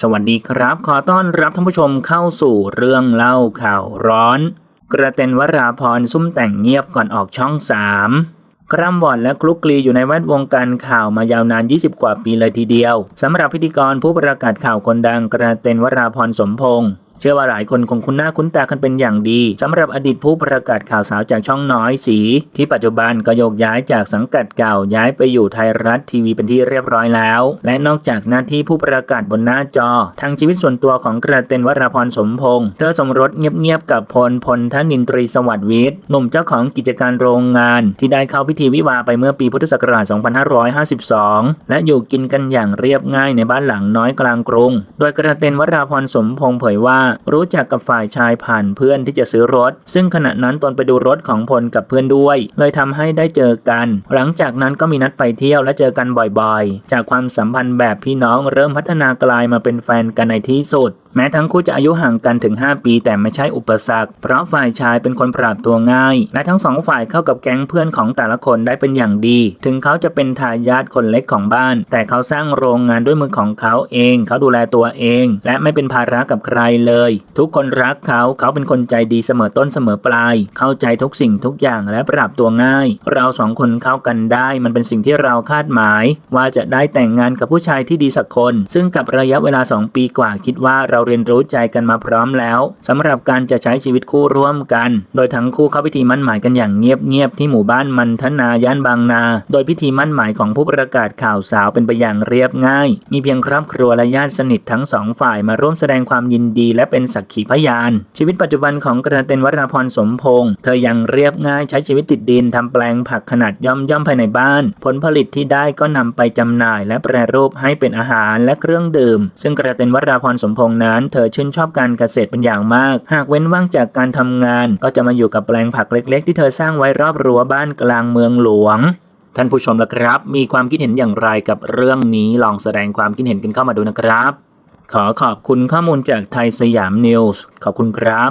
สวัสดีครับ ขอต้อนรับท่านผู้ชมเข้าสู่เรื่องเล่าข่าวร้อน กระเตนวราพรซุ่มแต่งเงียบก่อนออกช่องสามกร่ำวอดและคลุกคลีอยู่ในแวดวงการข่าวมายาวนาน 20 กว่าปีเลยทีเดียวสำหรับพิธีกรผู้ประกาศข่าวคนดังกระเตนวราพรสมพงษ์ เชื่อว่าหลายคนคงคุ้นหน้าคุ้นตากันเป็นอย่างดีสำหรับอดีตผู้ประกาศข่าวสาวจากช่องน้อยสี ที่ปัจจุบันก็โยกย้ายจากสังกัดเก่าย้ายไปอยู่ไทยรัฐทีวีเป็นที่เรียบร้อยแล้ว และนอกจากหน้าที่ผู้ประกาศบนหน้าจอ ทางชีวิตส่วนตัวของกระเตนวรพรสมพงษ์เธอสมรสเงียบๆกับพลพลทนินตรีสวัสดิ์วิทย์หนุ่มเจ้าของกิจการโรงงาน ที่ได้เข้าพิธีวิวาไปเมื่อปีพุทธศักราช 2552 และอยู่กินกันอย่างเรียบง่ายในบ้านหลังน้อยกลางกรุง โดยกระเตนวราพรสมพงษ์เผยว่ารู้จักกับฝ่ายชายผ่านเพื่อนที่จะซื้อรถ ซึ่งขณะนั้นตนไปดูรถของพลกับเพื่อนด้วย เลยทำให้ได้เจอกัน หลังจากนั้นก็มีนัดไปเที่ยวและเจอกันบ่อยๆ จากความสัมพันธ์แบบพี่น้องเริ่มพัฒนากลายมาเป็นแฟนกันในที่สุด แม้ทั้งคู่จะอายุห่างกันถึง 5 ปี แต่ไม่ใช่อุปสรรค เพราะฝ่ายชายเป็นคนปรับตัวง่าย และทั้งสองฝ่ายเข้ากับแก๊งเพื่อนของแต่ละคนได้เป็นอย่างดี ถึงเขาจะเป็นทายาทคนเล็กของบ้าน แต่เขาสร้างโรงงานด้วยมือของเขาเอง เขาดูแลตัวเอง และไม่เป็นภาระกับใครเลย ทุกคนรักเขา เขาเป็นคนใจดีเสมอต้นเสมอปลาย เข้าใจทุกสิ่งทุกอย่างและปรับตัวง่าย เราสองคนเข้ากันได้ มันเป็นสิ่งที่เราคาดหมาย ว่าจะได้แต่งงานกับผู้ชายที่ดีสักคน ซึ่งกับระยะเวลา 2 ปีกว่าคิดว่าเราเรียนรู้ใจกันมาพร้อมแล้วสำหรับการจะใช้ชีวิตคู่ร่วมกัน โดยทั้งคู่เข้าพิธีมั่นหมายกันอย่างเงียบๆที่หมู่บ้านมันทนาย่านบางนา โดยพิธีมั่นหมายของผู้ประกาศข่าวสาวเป็นไปอย่างเรียบง่าย มีเพียงครอบครัวและญาติสนิททั้งสองฝ่ายมาร่วมแสดงความยินดีและเป็นสักขีพยาน ชีวิตปัจจุบันของกระเตนวราพรสมพงษ์เธอยังเรียบง่ายใช้ชีวิตติดดินทำแปลงผักขนาดย่อมย่อมภายในบ้าน ผลผลิตที่ได้ก็นำไปจำหน่าย และแปรรูปให้เป็นอาหารและเครื่องดื่ม ซึ่งกระเตนวราพรสมพงษ์นั้นั้นเธอชื่นชอบการเกษตรเป็นอย่างมาก หากเว้นว่างจากการทำงาน ก็จะมาอยู่กับแปลงผักเล็ก ๆ ที่เธอสร้างไว้รอบรั้วบ้านกลางเมืองหลวงท่านผู้ชมละครับ มีความคิดเห็นอย่างไรกับเรื่องนี้ลองแสดงความคิดเห็นกันเข้ามาดูนะครับ ขอขอบคุณข้อมูลจากไทยสยามนิวส์ขอบคุณครับ